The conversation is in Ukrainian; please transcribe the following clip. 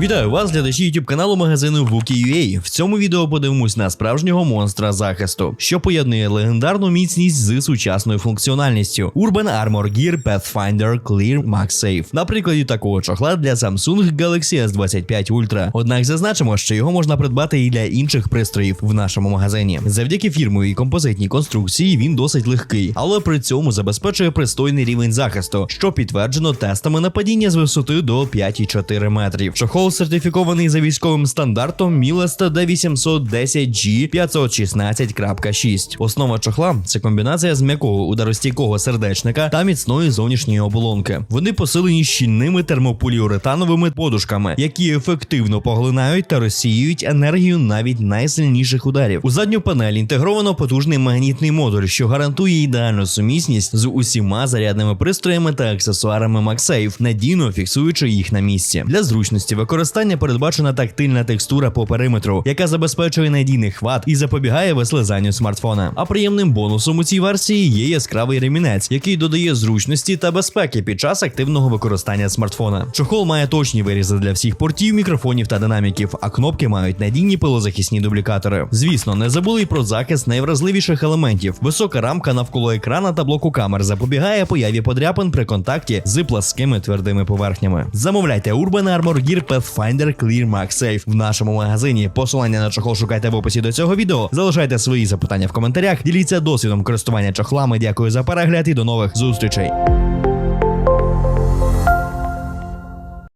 Вітаю вас, глядачі YouTube каналу магазину Wookie.ua. В цьому відео подивимось на справжнього монстра захисту, що поєднує легендарну міцність з сучасною функціональністю. Urban Armor Gear Pathfinder Clear MagSafe. На прикладі такого чохла для Samsung Galaxy S25 Ultra. Однак зазначимо, що його можна придбати і для інших пристроїв в нашому магазині. Завдяки фірмовій композитній конструкції він досить легкий, але при цьому забезпечує пристойний рівень захисту, що підтверджено тестами на падіння з висоти до 5,4 метрів. Чохол сертифікований за військовим стандартом Milesta D810G 516.6. Основа чохла це комбінація з м'якого ударостійкого сердечника та міцної зовнішньої оболонки. Вони посилені щільними термополіуретановими подушками, які ефективно поглинають та розсіюють енергію навіть найсильніших ударів. У задню панель інтегровано потужний магнітний модуль, що гарантує ідеальну сумісність з усіма зарядними пристроями та аксесуарами MagSafe, надійно фіксуючи їх на місці. Для зручності використання передбачена тактильна текстура по периметру, яка забезпечує надійний хват і запобігає вислизанню смартфона. А приємним бонусом у цій версії є яскравий ремінець, який додає зручності та безпеки під час активного використання смартфона. Чохол має точні вирізи для всіх портів, мікрофонів та динаміків, а кнопки мають надійні пилозахисні дублікатори. Звісно, не забули й про захист найвразливіших елементів. Висока рамка навколо екрана та блоку камер запобігає появі подряпин при контакті з пласкими твердими поверхнями. Замовляйте Urban Armor Gear Pathfinder Clear MagSafe в нашому магазині. Посилання на чохол шукайте в описі до цього відео. Залишайте свої запитання в коментарях. Діліться досвідом користування чохлами. Дякую за перегляд і до нових зустрічей.